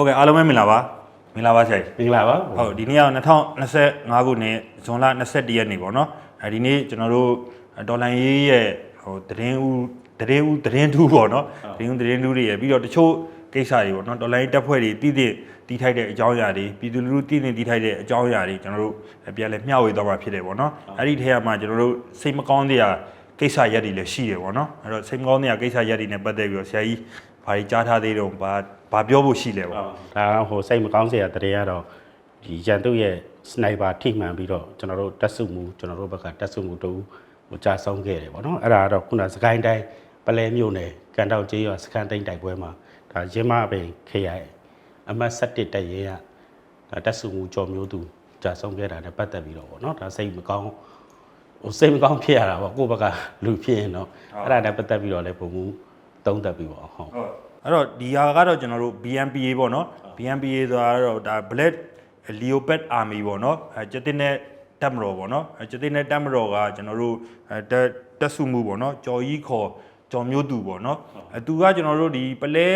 ဟုတ်ကဲ့အားလုံးပဲမင်္ဂလာပါမင်္ဂလာပါဆရာကြီးမင်္ဂလာပါဟုတ်ဒီနေ့က2025ခုနှစ်ဇွန်လ21ရက်နေ့ပေါ့နော်အဲဒီနေ့ကျွန်တော်တို့ဒေါ်လာရေးရဲ့ဟိုသတင်းဦးသတင်းဦးသတင်းထူးပေါ့နော်သတင်းဦးသတင်းထူးတွေရဲ့ပြီးတော့တချို့ကိစ္စတွေပေါ့နော်ဒေါ်လာရေးတက်ဖွဲ့တွေတည်တည်တီးထိုက်တဲ့အကြောင်းအရာတွေပြည်သူလူထုတည်နေတီးထိုက်တဲ့အကြောင်းအရာတွေကျွန်တော်တို့ပြန်လဲမျှဝေသွားမှာဖြစ်တယ်ပေါ့နော်အဲ့ဒီထဲမှာကျွန်တော်တို့စိတ်မကောင်းတဲ့အရာကိစ္စရက်တွေလည်းရှိတယ်ပေါ့နော်အဲ့တော့စိတ်မကောင်းတဲ့အရာကိစ္စရက်တွေနဲ့ပတ်သက်ပြီးတော့ဆရာကြီး ဘာကြီးကြားထားသေးတော့ဘာဘာပြောဖို့ရှိလဲပေါ့ဒါဟိုစိတ်မကောင်းစရာတရေကတော့ဒီရန်သူရဲ့စနိုက်ပါထိမှန်ပြီးတော့ကျွန်တော်တို့တက်စုမှုကျွန်တော်တို့ဘက်ကတက်စုမှုတူဟိုကြာဆုံးခဲ့တယ်ဗောနော်အဲ့ဒါကတော့ခုနစကိုင်းတိုင်းပလဲမြို့နယ်ကန်တောက်ကျေးရွာစကန်တိန်တိုက်ပွဲမှာဒါရင်းမပင်ခရိုင်အမတ်7တက်ရဲကဒါတက်စုမှုကြော်မျိုးသူကြာဆုံးခဲ့တာနဲ့ပတ်သက်ပြီးတော့ဗောနော်ဒါစိတ်မကောင်းဟိုစိတ်မကောင်းဖြစ်ရတာဗောကိုယ့်ဘက်ကလူဖြစ်ရင်တော့အဲ့ဒါနဲ့ပတ်သက်ပြီးတော့လည်းပုံမှု သုံးသက်ပြီးဗောဟုတ်ဟုတ်အဲ့တော့ဒီဟာကတော့ကျွန်တော်တို့ BNPA ပေါ့နော် BNPA ဆိုတာကတော့ဒါ Black Leopard Army ပေါ့နော်အဲကျတဲ့နဲ့တက်မတော်ပေါ့နော်အဲကျတဲ့နဲ့တက်မတော်ကကျွန်တော်တို့အဲတက်တက်စုမှုပေါ့နော်ကြော်ကြီးခေါ်ကြော်မျိုးသူပေါ့နော်အဲသူကကျွန်တော်တို့ဒီပလဲ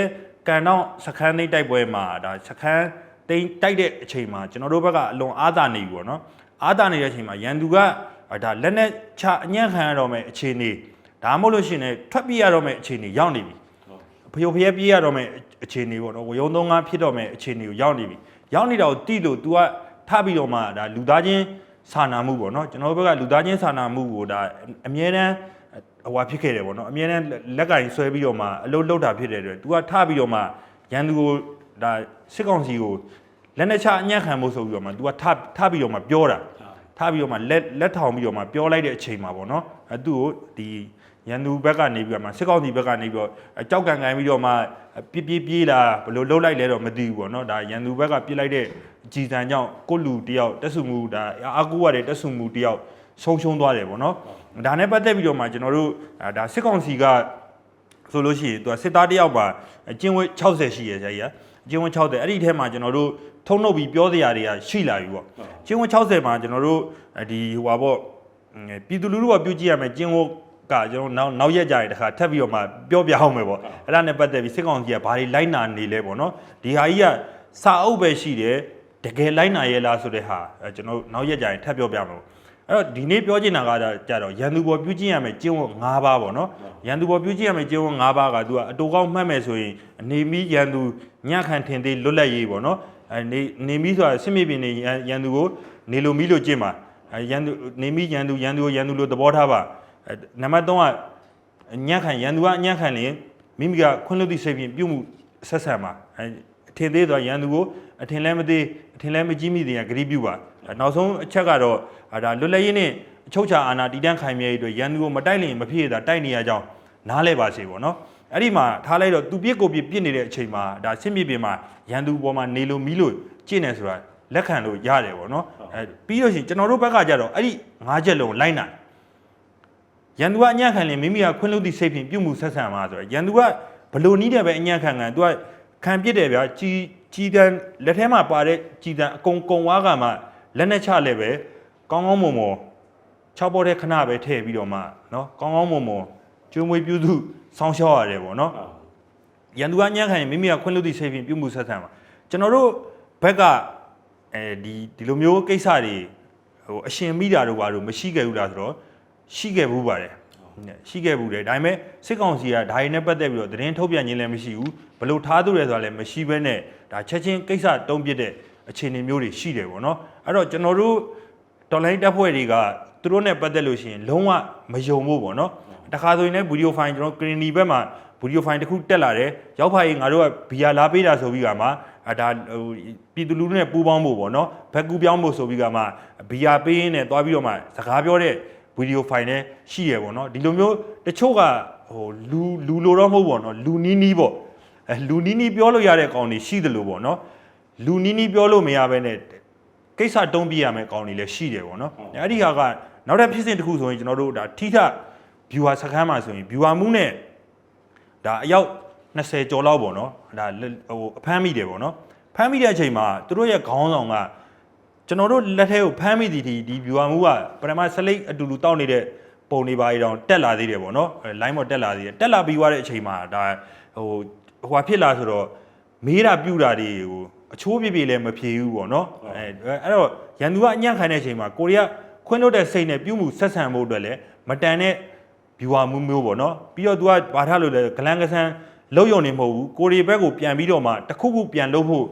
ကန်တော့စခန်းသိမ်းတိုက်ပွဲမှာဒါစခန်းသိမ်းတိုက်တဲ့အချိန်မှာကျွန်တော်တို့ဘက်ကအလွန်အားသာနေပြီပေါ့နော်အားသာနေတဲ့အချိန်မှာရန်သူကဒါလက်နဲ့ချအညံ့ခံရတော့မယ်အခြေအနေ ဒါမှမဟုတ်လို့ရှိရင်လည်းထွက်ပြေးရတော့မယ်အခြေအနေရောက်နေပြီ ဖျို့ဖျက်ပြေးရတော့မယ်အခြေအနေပေါ့နော်ဝယုံသုံးကားဖြစ်တော့မယ်အခြေအနေကိုရောက်နေပြီရောက်နေတာကိုတိလို့ तू ကထပြီးတော့မှဒါလူသားချင်းစာနာမှုပေါ့နော်ကျွန်တော်တို့ဘက်ကလူသားချင်းစာနာမှုကိုဒါအမြဲတမ်းဟိုဟာဖြစ်ခဲ့တယ်ပေါ့နော်အမြဲတမ်းလက်ကင်ဆွဲပြီးတော့မှအလုပ်လုပ်တာဖြစ်တဲ့အတွက် तू ကထပြီးတော့မှရန်သူကိုဒါစစ်ကောင်စီကိုလက်နဲ့ချအညံ့ခံဖို့ဆိုပြီးတော့မှ तू ကထထပြီးတော့မှပြောတာ ထားပြီးတော့မှလက်လက်ထောင်ပြီးတော့မှပြောလိုက်တဲ့အချိန်မှာပေါ့နော်အဲသူ့ကိုဒီ ရန်သူဘက်ကနေပြီးတော့မှစစ်ကောင်စီဘက်ကနေပြီးတော့အကြောက်ကန်ကန်ပြီးတော့မှပြပြပြေးလာဘယ်လိုလှုပ်လိုက်လဲတော့မသိဘူးပေါ့နော်ဒါရန်သူဘက်ကပြစ်လိုက်တဲ့ကြည်စံကြောင့်ကိုလူတယောက်တက်ဆုမှုဒါအာကူရတဲ့တက်ဆုမှုတယောက်ဆုံးရှုံးသွားတယ်ပေါ့နော်ဒါနဲ့ပတ်သက်ပြီးတော့မှကျွန်တော်တို့ဒါစစ်ကောင်စီကဆိုလို့ရှိရင်သူကစစ်သားတယောက်ပါအကျင်းဝတ်60ရှိရဆရာကြီးကအကျင်းဝတ်60အဲ့ဒီထဲမှာကျွန်တော်တို့ထုံနှုတ်ပြီးပြောစရာတွေကရှိလာပြီပေါ့ကျင်းဝတ်60မှာကျွန်တော်တို့ဒီဟိုပါပေါ့ပြည်သူလူထုကပြုကြည့်ရမယ်ကျင်းဝတ် ကကျွန်တော်နောက်နောက်ရက်ကြရင်တခါထပ်ပြီးတော့မှပြောပြအောင်မယ်ပေါ့အဲ့ဒါနဲ့ပတ်သက်ပြီးစစ်ကောင်ကြီးကဘာတွေလိုက်နာနေလဲပေါ့နော်ဒီဟာကြီးကစာအုပ်ပဲရှိတယ်တကယ်လိုက်နာရဲလားဆိုတဲ့ဟာကျွန်တော်နောက်ရက်ကြရင်ထပ်ပြောပြမယ်ပေါ့အဲ့တော့ဒီနေ့ပြောချင်တာကကြတော့ရန်သူဘောပြုကျင့်ရမယ်ကျင့်ဝတ်၅ပါးပေါ့နော်ရန်သူဘောပြုကျင့်ရမယ်ကျင့်ဝတ်၅ပါးကသူကအတူကောင်းမှတ်မယ်ဆိုရင်အနေမီရန်သူညခံထင်သေးလွတ်လပ်ရေးပေါ့နော်အဲနေနေမီဆိုတာစစ်မြေပြင်နေရန်ရန်သူကိုနေလိုမီလို့ကျင့်ပါအဲရန်သူနေမီရန်သူရန်သူကိုရန်သူလို့သဘောထားပါအဲ နံပါတ်3ကညခံရန်သူကအညခံလင်မိမိကခွင့်လွှတ်သည့်စိတ်ဖြင့်ပြုမှုဆက်ဆံပါအဲအထင်သေးဆိုတာရန်သူကိုအထင်လဲမသေးအထင်လဲမကြီးမိတဲ့ဂရိပြုပါအဲနောက်ဆုံးအချက်ကတော့အာဒါလွတ်လပ်ရေးနဲ့အချုပ်ချာအာဏာတည်တံ့ခိုင်မြဲရေးအတွက်ရန်သူကိုမတိုက်လျင်မဖြစ်ရတာတိုက်နေရကြောင်းနားလဲပါစေပေါ့နော်အဲ့ဒီမှာထားလိုက်တော့သူပြစ်ကိုပြစ်ပြစ်နေတဲ့အချိန်မှာဒါစစ်မြေပြင်မှာရန်သူပေါ်မှာနေလို့မီးလို့ကျင့်နေဆိုတာလက်ခံလို့ရတယ်ပေါ့နော်အဲပြီးလို့ရှိရင်ကျွန်တော်တို့ဘက်ကကြတော့အဲ့ဒီငါးချက်လုံးလိုက်နိုင် ရန်သူကအညံ့ခံရင်မိမိကခွင့်လွှတ်သည့်စိတ်ဖြင့်ပြုမှုဆက်ဆံမှာဆိုရယ်ရန်သူကဘလို့နီးတယ်ပဲအညံ့ခံခံသူကခံပစ်တယ်ဗျာကြီးကြီးတန်းလက်ထဲမှာပါတဲ့ကြီးတန်းအကုန်ကုံဝါးကမှလက်နဲ့ချလဲပဲကောင်းကောင်းမွန်မွန်ခြောက်ပေါ်တဲ့ခဏပဲထည့်ပြီးတော့မှနော်ကောင်းကောင်းမွန်မွန်ကျွေးမွေးပြုစုဆောင်းရှောက်ရတယ်ပေါ့နော်ရန်သူကညှက်ခံရင်မိမိကခွင့်လွှတ်သည့်စိတ်ဖြင့်ပြုမှုဆက်ဆံမှာကျွန်တော်တို့ဘက်ကအဲဒီဒီလိုမျိုးကိစ္စတွေဟိုအရှင်မိတာတို့ဘာလို့မရှိခဲ့ဘူးလားဆိုတော့ ရှိခဲ့ဘူးပါတယ်ရှိခဲ့ဘူးတယ်ဒါပေမဲ့စစ်ကောင်စီကဒါရင်းနဲ့ပတ်သက်ပြီးတော့သတင်းထုတ်ပြန်ခြင်းလည်းမရှိဘူးဘလို့ထားသူရဲဆိုတာလည်းမရှိဘဲနဲ့ဒါချက်ချင်းကိစ္စတုံးပြစ်တဲ့အခြေအနေမျိုးတွေရှိတယ်ပေါ့နော်အဲ့တော့ကျွန်တော်တို့တော်လိုင်းတပ်ဖွဲ့တွေကသူတို့နဲ့ပတ်သက်လို့ရှိရင်လုံးဝမယုံဘူးပေါ့နော်တခါဆိုရင်လည်းဗီဒီယိုဖိုင်ကျွန်တော်ကရင်နီဘက်မှာဗီဒီယိုဖိုင်တစ်ခုတက်လာတယ်ရောက်ဖာကြီးငါတို့ကဘီယာလာပေးတာဆိုပြီးကမှအဒါဟိုပြည်သူလူထုနဲ့ပူးပေါင်းဖို့ပေါ့နော်ဘက်ကူပြောင်းဖို့ဆိုပြီးကမှဘီယာပေးရင်းနဲ့တွားပြီးတော့မှစကားပြောတဲ့ ဗီဒီယိုဖိုင်နဲ့ရှိရပေါ့နော်ဒီလိုမျိုးတချို့ကဟိုလူလူလိုတော့မဟုတ်ပေါ့နော်လူနီးနီးပေါ့အဲလူနီးနီးပြောလို့ရတဲ့ကောင်တွေရှိတယ်လို့ပေါ့နော်လူနီးနီးပြောလို့မရဘဲနဲ့ကိစ္စတုံးပြရမယ်ကောင်တွေလည်းရှိတယ်ပေါ့နော်အဲ့ဒီဟာကနောက်ထပ်ဖြစ်စဉ်တစ်ခုဆိုရင်ကျွန်တော်တို့ဒါထိထ viewer စခန်းမှာဆိုရင် viewer မှုနဲ့ဒါအယောက်20ကျော်လောက်ပေါ့နော်ဒါဟိုအဖမ်းမိတယ်ပေါ့နော်ဖမ်းမိတဲ့အချိန်မှာသူတို့ရဲ့ခေါင်းဆောင်က ကျွန်တော်တို့လက်ထဲကိုဖမ်းမိသည်ဒီဒီ viewer မှုကပထမစလိတ်အတူတူတောက်နေတဲ့ပုံတွေပါရအောင်တက်လာသေးတယ်ပေါ့နော်အဲ line ပေါ်တက်လာသေးတယ်တက်လာပြီးွားတဲ့အချိန်မှာဒါဟိုဟိုဟာဖြစ်လာဆိုတော့မေးတာပြူတာတွေကိုအချိုးပြပြလည်းမဖြေဘူးပေါ့နော်အဲအဲ့တော့ရန်သူကအညံ့ခံတဲ့အချိန်မှာကိုရီးယားခွင်းလို့တဲ့စိတ်နဲ့ပြုမှုဆက်ဆံဖို့အတွက်လည်းမတန်တဲ့ viewer မျိုးမျိုးပေါ့နော်ပြီးတော့ तू ကဘာထားလို့လဲဂလန်ကဆန်လုံးယုံနေမဟုတ်ဘူးကိုရီဘက်ကိုပြန်ပြီးတော့မှတစ်ခုခုပြန်လုပ်ဖို့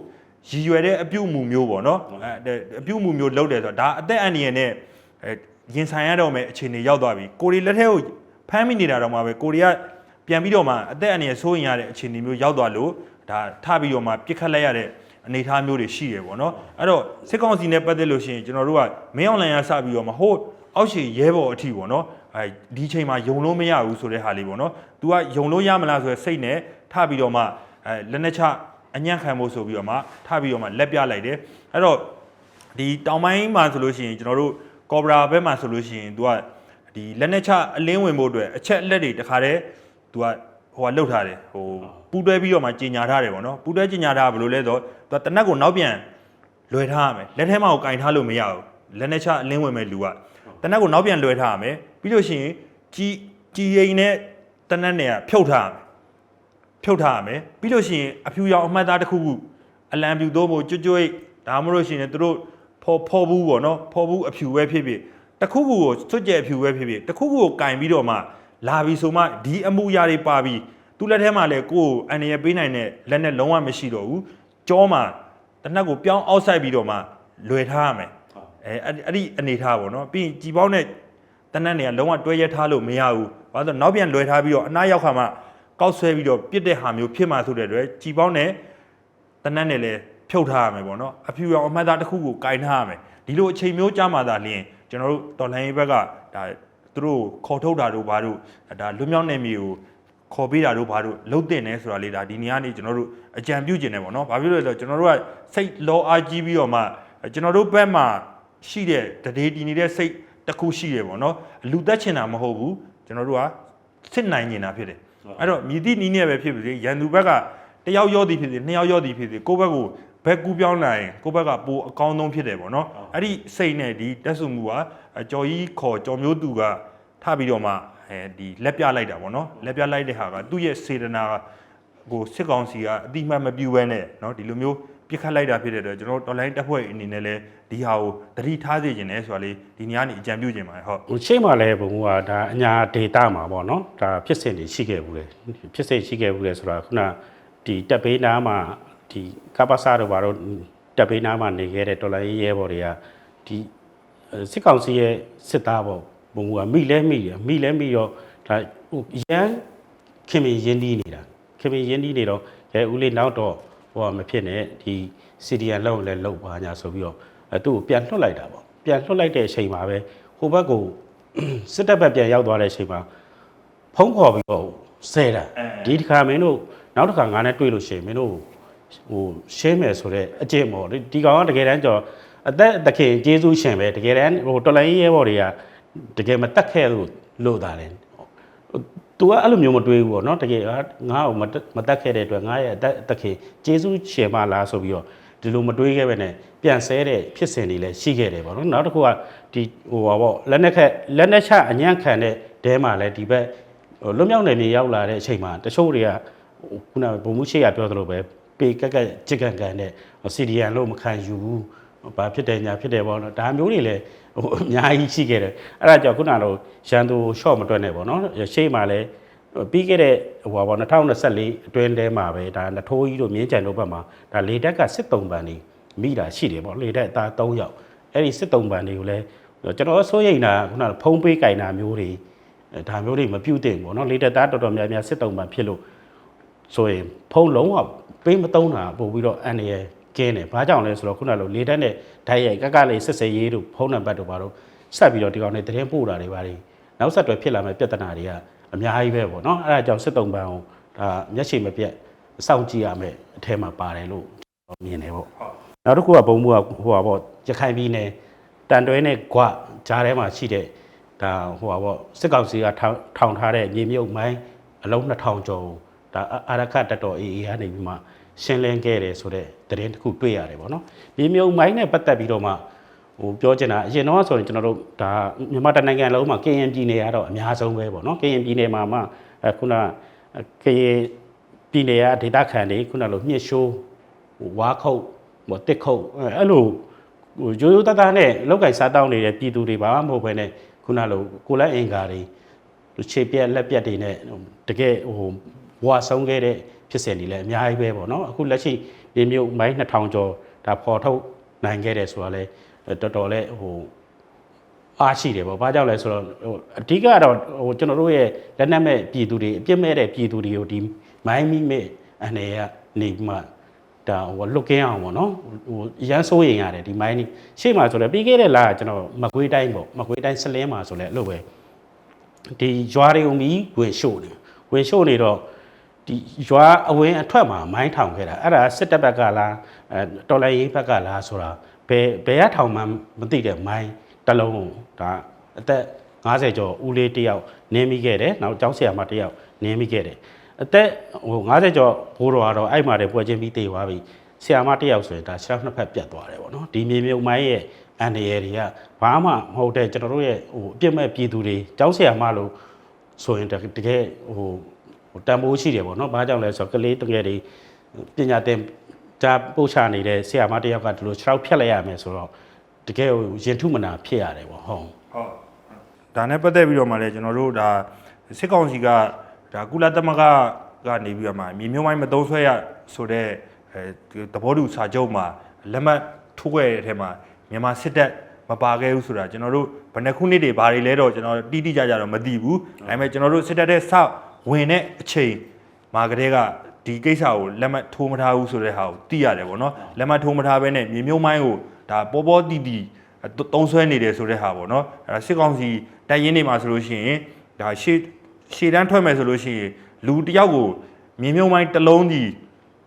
ရည်ရွယ်တဲ့အပြုအမူမျိုးပေါ့နော်အဲအပြုအမူမျိုးလုပ်တယ်ဆိုတော့ဒါအသက်အန္တရာယ်နဲ့အဲရင်ဆိုင်ရတော့မယ်အခြေအနေရောက်သွားပြီကိုရီလက်ထက်ကိုဖမ်းမိနေတာတော့မှပဲကိုရီကပြန်ပြီးတော့မှအသက်အန္တရာယ်စိုးရင်ရတဲ့အခြေအနေမျိုးရောက်သွားလို့ဒါထပြီးတော့မှပြစ်ခတ်လိုက်ရတဲ့အနေအထားမျိုးတွေရှိတယ်ပေါ့နော်အဲ့တော့စစ်ကောင်စီနဲ့ပတ်သက်လို့ရှိရင်ကျွန်တော်တို့ကမင်းအောင်လှိုင်ရစပြီးတော့မှဟိုအောက်ရှိရဲဘော်အထိပေါ့နော်အဲဒီချိန်မှာယုံလို့မရဘူးဆိုတဲ့ဟာလေးပေါ့နော် तू ကယုံလို့ရမလားဆိုတဲ့စိတ်နဲ့ထပြီးတော့မှအဲလက်နဲ့ချ အညံ့ခံဖို့ဆိုပြီးတော့မှထပြီးတော့မှလက်ပြလိုက်တယ်အဲ့တော့ဒီတောင်ပိုင်းမှာဆိုလို့ရှိရင်ကျွန်တော်တို့ကော်ဘရာဘက်မှာဆိုလို့ရှိရင် तू ကဒီလက်နဲ့ချအလင်းဝင်ဖို့အတွက်အချက်အလက်တွေတခါတည်း तू ကဟိုကလှုပ်ထားတယ်ဟိုပူတွဲပြီးတော့မှကြီးညာထားတယ်ပေါ့နော်ပူတွဲကြီးညာထားဘယ်လိုလဲဆိုတော့ तू တနက်ကိုနောက်ပြန်လွယ်ထားရမယ်လက်ထဲမှာကိုကင်ထားလို့မရဘူးလက်နဲ့ချအလင်းဝင်မဲ့လူကတနက်ကိုနောက်ပြန်လွယ်ထားရမယ်ပြီးလို့ရှိရင်ကြီးကြီးရင်နဲ့တနက်နဲ့ကဖြုတ်ထားရမယ် ဖြုတ်ထားရမယ်ပြီးလို့ရှိရင်အဖြူရောင်အမှတ်သားတစ်ခုခုအလံဖြူသုံးဖို့ကြွကြွိတ်ဒါမှမဟုတ်ရှင်လည်းသူတို့ဖော်ဖော်ဘူးပေါ့နော်ဖော်ဘူးအဖြူပဲဖြစ်ဖြစ်တစ်ခုခုကိုစွတ်ကြဲအဖြူပဲဖြစ်ဖြစ်တစ်ခုခုကိုကင်ပြီးတော့မှလာပြီးဆိုမှဒီအမှုရာတွေပါပြီးသူလက်ထဲမှာလည်းကိုယ်အန်ရပေးနိုင်တဲ့လက်နဲ့လုံးဝမရှိတော့ဘူးကြောမှာတနက်ကိုပြောင်းအောက်ဆိုင်ပြီးတော့မှလွယ်ထားရမယ်အဲအဲ့အဲ့ဒီအနေထားပေါ့နော်ပြီးရင်ကြည်ပေါင်းနဲ့တနက်နေကလုံးဝတွဲရထားလို့မရဘူးဘာလို့လဲဆိုတော့နောက်ပြန်လွယ်ထားပြီးတော့အနားရောက်ခါမှ ကောက်ဆွဲပြီးတော့ပြစ်တဲ့ဟာမျိုးဖြစ်မှဆိုတဲ့အတွက်ကြည်ပေါင်းနဲ့တနတ်နဲ့လည်းဖြုတ်ထားရမယ်ပေါ့နော်အဖြူရောင်အမှတ်သားတစ်ခုကိုကင်ထားရမယ်ဒီလိုအချိန်မျိုးကြာမှသာလျှင်ကျွန်တော်တို့တော်လိုင်းရေးဘက်ကဒါသူတို့ခေါ်ထုတ်တာတို့ဘာတို့ဒါလွတ်မြောက်နေမျိုးကိုခေါ်ပေးတာတို့ဘာတို့လုံးတင်နေဆိုတာလေးဒါဒီနေရာနေကျွန်တော်တို့အကြံပြုကျင်တယ်ပေါ့နော်ဘာဖြစ်လို့လဲဆိုတော့ကျွန်တော်တို့ကစိတ်လောအားကြီးပြီးတော့မှကျွန်တော်တို့ဘက်မှာရှိတဲ့တရေတည်နေတဲ့စိတ်တစ်ခုရှိတယ်ပေါ့နော်လူသက်ချင်တာမဟုတ်ဘူးကျွန်တော်တို့ကစစ်နိုင်နေတာဖြစ်တယ် အဲ့တော့မြည်သည့်နီးနဲ့ပဲဖြစ်ပါစေရန်သူဘက်ကတယောက်ရော့သည်ဖြစ်စေနှစ်ယောက်ရော့သည်ဖြစ်စေကိုယ့်ဘက်ကိုဘက်ကူးပြောင်းလာရင်ကိုယ့်ဘက်ကပိုအကောင်းဆုံးဖြစ်တယ်ပေါ့နော်အဲ့ဒီစိတ်နဲ့ဒီတက်စုမှုကအကျော်ကြီးခေါ်ကျော်မျိုးသူကထပြီးတော့မှအဲဒီလက်ပြလိုက်တာပေါ့နော်လက်ပြလိုက်တဲ့ဟာကသူ့ရဲ့စေတနာကိုစစ်ကောင်စီကအတိမတ်မပြူဘဲနဲ့နော်ဒီလိုမျိုး ပြစ်ခတ်လိုက်တာဖြစ်တဲ့အတွက်ကျွန်တော်တို့တော်လိုင်းတက်ဖွဲ့အနေနဲ့လည်းဒီဟာကိုတတိထားစေခြင်းနဲ့ဆိုတာလေးဒီနေရာနေအကြံပြုခြင်းပါတယ်ဟုတ်ဟိုရှေ့မှာလည်းဘုံကဒါအညာဒေတာမှာပေါ့နော်ဒါဖြစ်စဉ်တွေရှိခဲ့ဘူးလေဖြစ်စဉ်ရှိခဲ့ဘူးလေဆိုတာခုနဒီတက်ပေးနားမှာဒီကပ္ပစာတို့ဘာတို့တက်ပေးနားမှာနေခဲ့တဲ့တော်လိုင်းရဲဘော်တွေကဒီအဲစစ်ကောင်စီရဲ့စစ်သားပေါ့ဘုံကမိလဲမိရမိလဲမိရောဒါဟိုရန်ခင်မင်းရင်းနှီးနေတာခင်မင်းရင်းနှီးနေတော့ရဲဦးလေးနောက်တော့ ဟိုကမဖြစ်နဲ့ဒီစီဒီယန်လောက်လည်းလောက်ပါညာဆိုပြီးတော့အဲသူ့ကိုပြန်လွှတ်လိုက်တာပေါ့ပြန်လွှတ်လိုက်တဲ့အချိန်မှာပဲဟိုဘက်ကိုစစ်တပ်ဘက်ပြန်ရောက်သွားတဲ့အချိန်မှာဖုံးခေါ်ပြီးတော့ဆဲတာဒီတစ်ခါမင်းတို့နောက်တစ်ခါငါနဲ့တွေ့လို့ရှိရင်မင်းတို့ဟိုရှင်းမယ်ဆိုတော့အကျင့်ပေါ့ဒီဒီကောင်ကတကယ်တမ်းကျော်အသက်တခင်ကျေးဇူးရှင်ပဲတကယ်တမ်းဟိုတော်လိုင်းရဲဘော်တွေကတကယ်မတက်ခဲ့လို့လို့တာတယ် तू ကအဲ့လိုမျိုးမတွေးဘူးပေါ့နော်တကယ်ငါ့ကိုမတက်မတက်ခဲ့တဲ့အတွက်ငါရဲ့အသက်တခင်ကျေးဇူးရှင်မလားဆိုပြီးတော့ဒီလိုမတွေးခဲ့ပဲနဲ့ပြန်ဆဲတဲ့ဖြစ်စဉ်တွေလည်းရှိခဲ့တယ်ပေါ့နော်နောက်တစ်ခုကဒီဟိုပါပေါ့လက်နက်ခက်လက်နက်ချအညံ့ခံတဲ့တဲမှာလည်းဒီဘက်ဟိုလွတ်မြောက်နယ်မြေရောက်လာတဲ့အချိန်မှာတချို့တွေကဟိုခုနကဘုံမှုရှိရပြောသလိုပဲပေကက်ကက်ချစ်ကန်ကန်တဲ့စီဒီယန်လို့မခံယူဘူး ဘာဖြစ်တယ်ညာဖြစ်တယ်ပေါ့နော်ဒါမျိုးတွေလည်းဟိုအများကြီးရှိခဲ့တယ်အဲ့ဒါကြောင့်ခုနတော့ရန်သူ short မတွက်နဲ့ပေါ့နော်ရှေ့မှာလည်းပြီးခဲ့တဲ့ဟိုပါ2024အတွင်းထဲမှာပဲဒါနထိုးကြီးတို့မြင်းကြံတို့ဘက်မှာဒါလေတက်က73ပန်နေမိတာရှိတယ်ပေါ့လေတက်အသား3ယောက်အဲ့ဒီ73ပန်တွေကိုလည်းကျွန်တော်စိုးရိမ်တာခုနကဖုံးပေးကြင်တာမျိုးတွေဒါမျိုးတွေမပြုတ်တင်ပေါ့နော်လေတက်သားတော်တော်များများ73ပန်ဖြစ်လို့ဆိုရင်ဖုံးလုံးဝပေးမသုံးတာပို့ပြီးတော့အန်ရယ် ကင်းတယ်ဘာကြောင့်လဲဆိုတော့ခုနလိုလေတက်နဲ့ဓာတ်ရိုက်ကကလေးစစ်စရေးတို့ဖုံးနံပါတ်တို့ဘာတို့ဆက်ပြီးတော့ဒီကောင်နဲ့တရင်ပို့တာတွေဘာတွေနောက်ဆက်တွဲဖြစ်လာမဲ့ပြဿနာတွေကအများကြီးပဲပေါ့နော်အဲ့ဒါကြောင့်စစ်တုံးပန်းကိုဒါမျက်ခြေမပြတ်စောင့်ကြည့်ရမယ်အထဲမှာပါတယ်လို့မြင်တယ်ပေါ့နောက်တစ်ခုကဘုံဘူးကဟိုပါပေါ့ရခိုင်ပြည်နယ်တန်တွဲနဲ့ကွဂျားထဲမှာရှိတဲ့ဒါဟိုပါပေါ့စစ်ကောင်စီကထောင်ထောင်ထားတဲ့မြေမြုပ်မိုင်းအလုံး2000ကျော်ဒါအာရခတတော်အေအေကနေပြီးမှ ရှင်းလင်းခဲ့တယ်ဆိုတဲ့သတင်းတစ်ခုတွေ့ရတယ်ပေါ့နော်မြေမြုပ်မိုင်းနဲ့ပတ်သက်ပြီးတော့မှဟိုပြောချင်တာအရင်တော့ဆိုရင်ကျွန်တော်တို့ဒါမြန်မာတိုင်းနိုင်ငံလုံးမှာကရင်ပြည်နယ်ကတော့အများဆုံးပဲပေါ့နော်ကရင်ပြည်နယ်မှာမှအခုနကရင်ပြည်နယ်ကဒေသခံတွေခုနလိုမြစ်ရှိုးဟိုဝါခုတ်ဟိုတစ်ခုတ်အဲ့အဲ့လိုဟိုရိုးရိုးသားသားနဲ့လောက်ကင်စားတောင်းနေတဲ့ပြည်သူတွေဘာမှမဟုတ်ဘဲနဲ့ခုနလိုကိုလက်အင်္ကာတွေခြေပြက်လက်ပြက်တွေနဲ့တကယ်ဟိုဘဝဆုံးခဲ့တဲ့ ဖြစ်စဉ်တွေလည်းအများကြီးပဲပေါ့နော်အခုလက်ရှိဒီမျိုးမိုင်း2000ကျော်ဒါပေါ်ထုတ်နိုင်ခဲ့တယ်ဆိုတာလဲတော်တော်လေးဟိုအားရှိတယ်ပေါ့။ဘာကြောင့်လဲဆိုတော့ဟိုအဓိကတော့ဟိုကျွန်တော်တို့ရဲ့လက်နက်မဲ့ပြည်သူတွေအပြစ်မဲ့တဲ့ပြည်သူတွေကိုဒီမိုင်းမိမဲ့အနေကနေမှဒါဟိုလွတ်ကင်းအောင်ပေါ့နော်။ဟိုအရန်စိုးရင်ရတယ်ဒီမိုင်းนี่ရှေ့မှာဆိုလဲပြီးခဲ့တဲ့လကကျွန်တော်မကွေးတိုင်းပေါ့မကွေးတိုင်းစလင်းမှာဆိုလဲအဲ့လိုပဲဒီရွာတွေကိုမီးဝင်ရှို့နေဝင်ရှို့နေတော့ ဒီရွာအဝင်အထွက်မှာမိုင်းထောင်ခဲ့တာအဲ့ဒါစစ်တပ်ဘက်ကလားအဲတော်လိုင်းရေးဘက်ကလားဆိုတာဘယ်ဘယ်ကထောင်မှမသိတဲ့မိုင်းတစ်လုံးကိုဒါအသက်50ကျော်ဦးလေးတစ်ယောက်နင်းမိခဲ့တယ်နောက်ကျောင်းဆရာမတစ်ယောက်နင်းမိခဲ့တယ်အသက်ဟို50ကျော်ဘိုးတော်ကတော့အဲ့မှာတည်းပွဲချင်းပြီးတည်သွားပြီဆရာမတစ်ယောက်ဆိုရင်ဒါခြေထောက်နှစ်ဖက်ပြတ်သွားတယ်ပေါ့နော်ဒီမြေမြုံမိုင်းရဲ့အန်ဒီရတွေကဘာမှမဟုတ်တဲ့ကျွန်တော်တို့ရဲ့ဟိုအပြစ်မဲ့ပြည်သူတွေကျောင်းဆရာမလို့ဆိုရင်တကယ်တကယ်ဟို ဟိုတန်ဖိုးရှိတယ်ပေါ့နော်ဘာကြောင့်လဲဆိုတော့ကလေးတကယ်တွေပညာသင်ဒါပို့ချနေတဲ့ဆရာမတစ်ယောက်ကဒီလိုခြေထောက်ဖြတ်လိုက်ရမယ်ဆိုတော့တကယ်ကိုရင်ထုမနာဖြစ်ရတယ်ပေါ့ဟုတ်ဟုတ်ဒါနဲ့ပတ်သက်ပြီးတော့မှလည်းကျွန်တော်တို့ဒါစစ်ကောင်စီကဒါကုလသမဂ္ဂကနေပြီးတော့မှမြေမြုံမိုင်းမသုံးဆွဲရဆိုတော့အဲသဘောတူစာချုပ်မှာလက်မှတ်ထိုးခဲ့တဲ့အထက်မှာမြန်မာစစ်တပ်မပါခဲ့ဘူးဆိုတာကျွန်တော်တို့ဘယ်နှခုနှစ်တွေဘာတွေလဲတော့ကျွန်တော်တိတိကျကျတော့မသိဘူးဒါပေမဲ့ကျွန်တော်တို့စစ်တပ်တဲ့စ ဝင်တဲ့အချိန်မှာကတည်းကဒီကိစ္စကိုလက်မှတ်ထိုးမထားဘူးဆိုတဲ့ဟာကိုသိရတယ်ပေါ့နော်လက်မှတ်ထိုးမထားဘဲနဲ့မြေမြုံမိုင်းကိုဒါပေါ်ပေါ်တီတီတုံးဆွဲနေတယ်ဆိုတဲ့ဟာပေါ့နော်အဲဒါစစ်ကောင်စီတိုက်ရင်နေမှာဆိုလို့ရှိရင်ဒါရှေ့ရှေ့တန်းထွက်မယ်ဆိုလို့ရှိရင်လူတစ်ယောက်ကိုမြေမြုံမိုင်းတစ်လုံးကြီး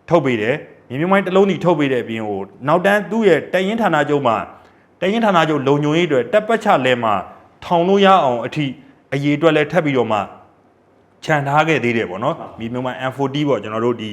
ထုတ်ပေးတယ်မြေမြုံမိုင်းတစ်လုံးကြီးထုတ်ပေးတဲ့အပြင်ဟိုနောက်တန်းသူ့ရဲ့တိုက်ရင်ဌာနချုပ်မှာတိုက်ရင်ဌာနချုပ်လုံညုံရေးအတွက်တက်ပတ်ချလဲမှာထောင်လို့ရအောင်အထိအရေးအတွက်လဲထပ်ပြီးတော့မှ ခြံထားခဲ့သေးတယ်ပေါ့နော်မြေမြုံမိုင်း M40 ပေါ့ကျွန်တော်တို့ဒီ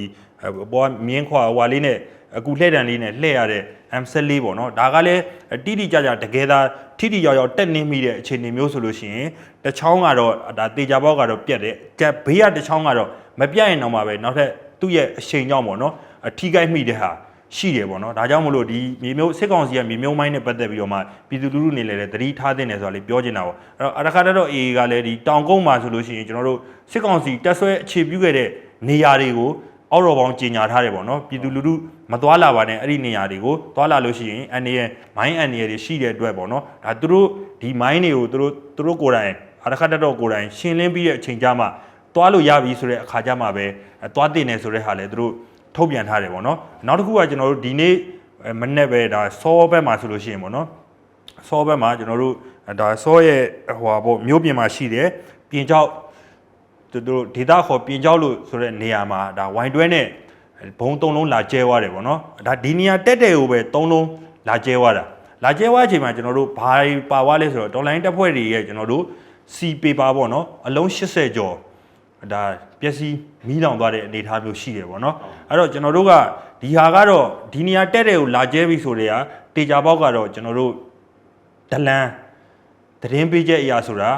အပေါ်ကမြင်းခွာဟွာလေးနဲ့အခုလှည့်တန်လေးနဲ့လှည့်ရတဲ့ M14 ပေါ့နော်ဒါကလည်းတိတိကျကျတကယ်သာထိထိရောက်ရောက်တက်နေမိတဲ့အခြေအနေမျိုးဆိုလို့ရှိရင်တစ်ချောင်းကတော့ဒါတေချာဘောက်ကတော့ပြတ်တယ်ကြက်ဘေးကတစ်ချောင်းကတော့မပြတ်ရင်တော့မှပဲနောက်ထပ်သူ့ရဲ့အချိန်ကြောင့်ပေါ့နော်အထီးကိုက်မိတဲ့ဟာ ရှိတယ်ပေါ့နော်ဒါကြောင့်မလို့ဒီမြေမြုံစစ်ကောင်စီကမြေမြုံမိုင်းနဲ့ပတ်သက်ပြီးတော့မှပြည်သူလူထုနေလည်းသတိထားတဲ့နေဆိုတာလေးပြောချင်တာပေါ့အဲ့တော့အရခါတော့ AA ကလည်းဒီတောင်ကုန်းမှာဆိုလို့ရှိရင်ကျွန်တော်တို့စစ်ကောင်စီတက်ဆွဲအခြေပြုခဲ့တဲ့နေရာတွေကိုအောက်တော်ပေါင်းကြီးညာထားတယ်ပေါ့နော်ပြည်သူလူထုမသွားလာပါနဲ့အဲ့ဒီနေရာတွေကိုသွားလာလို့ရှိရင်အန်ဒီရဲ့မိုင်းအန်ဒီရဲ့တွေရှိတဲ့အတွက်ပေါ့နော်ဒါသူတို့ဒီမိုင်းတွေကိုသူတို့သူတို့ကိုယ်တိုင်အရခါတော့ကိုယ်တိုင်ရှင်းလင်းပြီးတဲ့အချိန်ကြမှာသွားလို့ရပြီဆိုတဲ့အခါကြမှာပဲအဲသွားတင်နေဆိုတဲ့ဟာလေသူတို့ ထုတ်ပြန်ထားတယ်ပေါ့နော်နောက်တစ်ခုကကျွန်တော်တို့ဒီနေ့အဲမနေ့ပဲဒါစောဘက်မှာဆိုလို့ရှိရင်ပေါ့နော်စောဘက်မှာကျွန်တော်တို့ဒါစောရဲ့ဟိုဟာပေါ့မြို့ပြင်မှာရှိတယ်ပြင်ကျောက်သူတို့ဒေတာခေါ်ပြင်ကျောက်လို့ဆိုတဲ့နေရာမှာဒါဝိုင်တွဲနဲ့ဘုံသုံးလုံးလာကျဲသွားတယ်ပေါ့နော်ဒါဒီနေရာတက်တယ်ကိုပဲသုံးလုံးလာကျဲသွားတာလာကျဲသွားအချိန်မှာကျွန်တော်တို့ဘာပါသွားလဲဆိုတော့ဒေါ်လာတက်ဖွဲ့တွေရဲ့ကျွန်တော်တို့စီပေပါပေါ့နော်အလုံး80ကျော် ဒါပျက်စီးမီးလောင်သွားတဲ့အနေအထားမျိုးရှိတယ်ပေါ့နော်အဲ့တော့ကျွန်တော်တို့ကဒီဟာကတော့ဒီနေရာတက်တဲ့ကိုလာကျဲပြီဆိုတဲ့ဟာတေချာပေါက်ကတော့ကျွန်တော်တို့ဒလန်သတင်းပေးချက်အရာဆိုတာ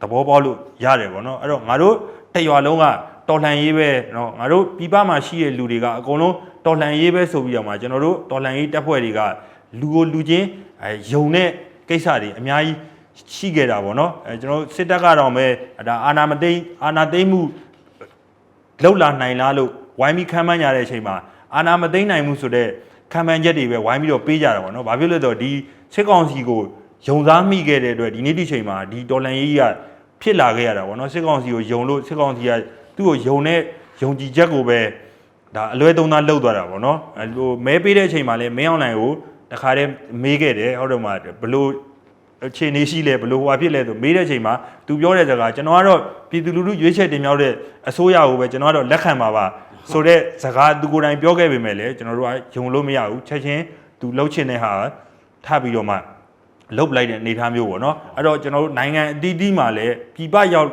သဘောပေါက်လို့ရတယ်ပေါ့နော်အဲ့တော့ငါတို့တစ်ရွာလုံးကတော်လှန်ရေးပဲเนาะငါတို့ပြည်ပမှာရှိတဲ့လူတွေကအကုန်လုံးတော်လှန်ရေးပဲဆိုပြီးတော့မှကျွန်တော်တို့တော်လှန်ရေးတပ်ဖွဲ့တွေကလူကိုလူချင်းအဲယုံတဲ့ကိစ္စတွေအများကြီး ရှိခဲ့တာပေါ့နော်အဲကျွန်တော်တို့စစ်တပ်ကတော့ပဲဒါအာနာမသိမ်းအာနာသိမ်းမှုလောက်လာနိုင်လားလို့ဝိုင်းပြီးခံမှန်းကြတဲ့အချိန်မှာအာနာမသိမ့်နိုင်မှုဆိုတဲ့ခံမှန်းချက်တွေပဲဝိုင်းပြီးတော့ပေးကြတာပေါ့နော်။ဘာဖြစ်လို့လဲဆိုတော့ဒီစစ်ကောင်စီကိုယုံစားမိခဲ့တဲ့အတွက်ဒီနေ့ဒီချိန်မှာဒီတော်လန်ရေးကဖြစ်လာခဲ့ရတာပေါ့နော်။စစ်ကောင်စီကိုယုံလို့စစ်ကောင်စီကသူ့ကိုယုံတဲ့ယုံကြည်ချက်ကိုပဲဒါအလွဲသုံးသားလှုပ်သွားတာပေါ့နော်။အဲလိုမဲပေးတဲ့အချိန်မှာလည်းမင်းအောင်နိုင်ကိုတခါတည်းမေးခဲ့တယ်ဟုတ်တယ်မှာဘလို့ အခြေအနေရှိလဲဘလို့ဟွာဖြစ်လဲဆိုမေးတဲ့အချိန်မှာသူပြောတဲ့စကားကျွန်တော်ကတော့ပြည်သူလူထုရွေးချယ်တင်မြှောက်တဲ့အစိုးရကိုပဲကျွန်တော်ကတော့လက်ခံပါပါဆိုတဲ့စကားသူကိုယ်တိုင်ပြောခဲ့ပေမဲ့လည်းကျွန်တော်တို့ကယုံလို့မရဘူးချက်ချင်းသူလှုပ်ချင်တဲ့ဟာထပ်ပြီးတော့မှလှုပ်လိုက်တဲ့အနေအထားမျိုးပေါ့နော်အဲ့တော့ကျွန်တော်တို့နိုင်ငံအသီးသီးမှာလည်းပြည်ပရောက်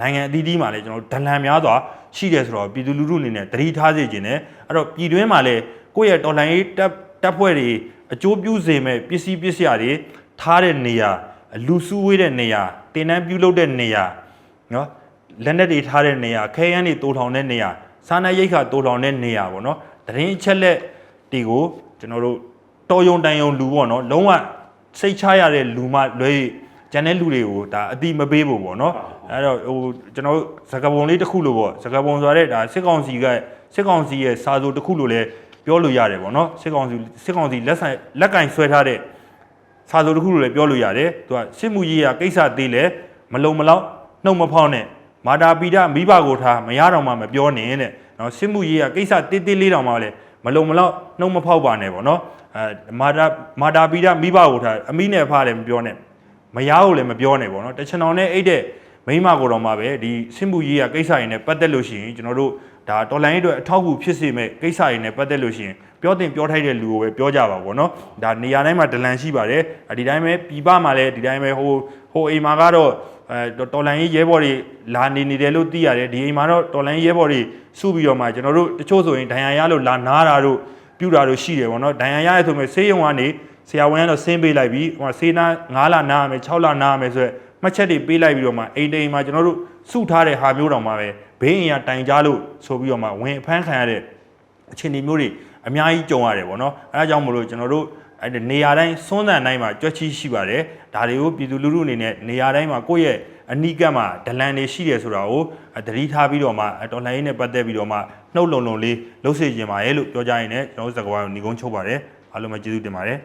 နိုင်ငံအသီးသီးမှာလည်းကျွန်တော်တို့ဒလန်များစွာရှိတယ်ဆိုတော့ပြည်သူလူထုအနေနဲ့တတိထားစေခြင်းနဲ့အဲ့တော့ပြည်တွင်းမှာလည်းကိုယ့်ရဲ့တော်လှန်ရေးတပ်တပ်ဖွဲ့တွေအကျိုးပြုစေမဲ့ပစ္စည်းပစ္စယတွေ ထားတဲ့နေရာလူစုဝေးတဲ့နေရာတင်တန်းပြုလုပ်တဲ့နေရာနော်လက်နက်တွေထားတဲ့နေရာခဲယမ်းတွေတိုးထောင်တဲ့နေရာစားနပ်ရိက္ခာတိုးလောင်တဲ့နေရာပေါ့နော်တရင်အချက်လက်တွေကိုကျွန်တော်တို့တော်ယုံတန်ယုံလူပေါ့နော်လုံးဝစိတ်ချရတဲ့လူမှလွဲ၍ကျန်တဲ့လူတွေကိုဒါအတိမပေးဖို့ပေါ့နော်အဲ့တော့ဟိုကျွန်တော်တို့စကားပုံလေးတစ်ခုလို့ပေါ့စကားပုံဆိုရတဲ့ဒါစစ်ကောင်စီကစစ်ကောင်စီရဲ့စာစိုးတစ်ခုလို့လည်းပြောလို့ရတယ်ပေါ့နော်စစ်ကောင်စီစစ်ကောင်စီလက်ဆိုင်လက်ကင်ဆွဲထားတဲ့ စာစိုးတစ်ခုလို့လည်းပြောလို့ရတယ်သူကစစ်မှုရေးရာကိစ္စသေးလဲမလုံမလောက်နှုတ်မဖောက်နဲ့မာတာပီဒမိဘကိုထားမရတော့မှမပြောနဲ့တဲ့နော်စစ်မှုရေးရာကိစ္စတေးသေးလေးတောင်မှလည်းမလုံမလောက်နှုတ်မဖောက်ပါနဲ့ပေါ့နော်အဲမာတာမာတာပီဒမိဘကိုထားအမိနဲ့အဖလည်းမပြောနဲ့မရကိုလည်းမပြောနဲ့ပေါ့နော်တချင်တော်နဲ့အိတ်တဲ့မိမကိုတော့မှပဲဒီစစ်မှုရေးရာကိစ္စရင်းနဲ့ပတ်သက်လို့ရှိရင်ကျွန်တော်တို့ဒါတော်လိုင်းအတွက်အထောက်အကူဖြစ်စေမဲ့ကိစ္စရင်းနဲ့ပတ်သက်လို့ရှိရင် ပြောတင်ပြောထိုက်တဲ့လူကိုပဲပြောကြပါဘောနော်ဒါနေရာတိုင်းမှာဒလန်ရှိပါတယ်အဒီတိုင်းပဲပြည်ပမှာလည်းဒီတိုင်းပဲဟိုဟိုအိမ်မှာကတော့အဲတော်လိုင်းရေးရဲဘော်တွေလာနေနေတယ်လို့သိရတယ်ဒီအိမ်မှာတော့တော်လိုင်းရဲဘော်တွေစုပြီးတော့မှကျွန်တော်တို့တချို့ဆိုရင်ဒဏ်ရာရလို့လာနားတာတို့ပြူတာတို့ရှိတယ်ဗောနော်ဒဏ်ရာရရဆိုမဲ့ဆေးရုံကနေဆရာဝန်ကတော့ဆင်းပေးလိုက်ပြီးဟိုဆေးနာ9လနားရမယ်6လနားရမယ်ဆိုတော့မှတ်ချက်တွေပေးလိုက်ပြီးတော့မှအိမ်တိမ်မှာကျွန်တော်တို့စုထားတဲ့ဟာမျိုးတောင်မှပဲဘေးအင်ရတိုင်ကြလို့ဆိုပြီးတော့မှဝင်အဖမ်းခံရတဲ့အခြေအနေမျိုးတွေ အများကြီးကြုံရတယ်ပေါ့နော်အဲဒါကြောင့်မလို့ကျွန်တော်တို့အဲ့ဒီနေရာတိုင်းစွန်းတန်တိုင်းမှာကြွက်ချီရှိပါတယ်ဒါတွေကိုပြည်သူလူထုအနေနဲ့နေရာတိုင်းမှာကိုယ့်ရဲ့အနီးကပ်မှာဒလန်တွေရှိတယ်ဆိုတာကိုအသတိထားပြီးတော့မှအတော်လှန်ရေးနဲ့ပတ်သက်ပြီးတော့မှနှုတ်လုံလုံလေးလှုပ်စေခြင်းပါရဲ့လို့ပြောကြရင်လည်းကျွန်တော်တို့စကားဝိုင်းကိုညီကုန်းချုပ်ပါတယ်အားလုံးပဲကျေးဇူးတင်ပါတယ်